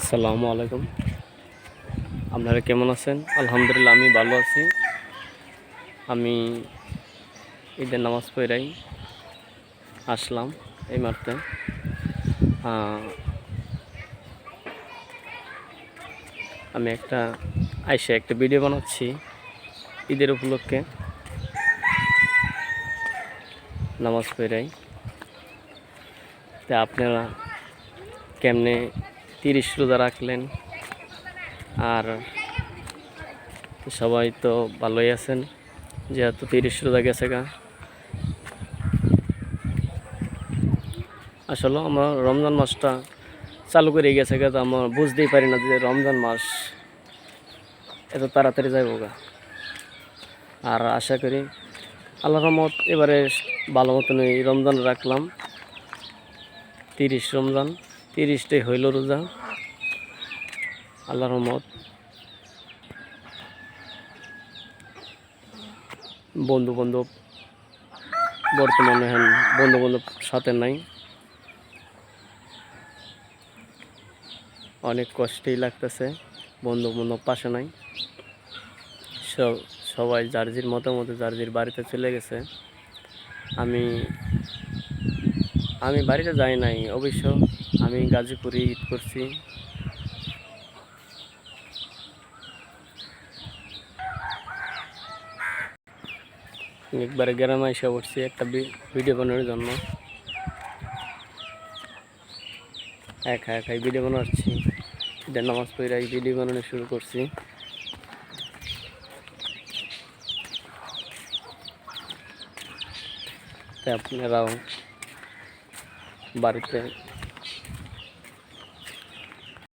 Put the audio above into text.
আসসালামু আলাইকুম। আপনারা কেমন আছেন? আলহামদুলিল্লাহ, আমি ভালো আছি। আমি ঈদের নামাজ পড়াই। আসলাম এই মারতে আমি একটা আইসা একটা ভিডিও বানাচ্ছি ঈদের উপলক্ষে। নামাজ পড়াই। তা আপনারা কেমনে তিরিশ রোজা রাখলেন। আর সবাই তো ভালোই আছেন, যেহেতু তিরিশ রোজা গেছে গা। আসলে আমার রমজান মাসটা চালু করে গেছে গা, তো আমার বুঝতেই পারি না যে রমজান মাস এত তাড়াতাড়ি যাইব গা। আর আশা করি আল্লাহ রহমত এবারে ভালো মতন এই রমজান রাখলাম, তিরিশ রমজান। তিরিশটাই হইল রোজা। আল্লাহ রহমত। বন্ধু বান্ধব বর্তমানে হ্যাঁ বন্ধু বান্ধব সাথে নাই। অনেক কষ্টেই লাগতেছে বন্ধু বান্ধব পাশে নাই। সব, সবাই জার্জির মতো মতো জার্জির বাড়িতে চলে গেছে। আমি আমি বাড়িতে যাই নাই, অবশ্য আমি গাজীপুরে ঈদ করছি। একবারে গ্রামে এসে পড়ছি একটা ভিডিও বানানোর জন্য। একা একাই ভিডিও বানাচ্ছি। ঈদের নামাজ পড়ে ভিডিও বানানো শুরু করছি। তাই আপনারাও बारिश से।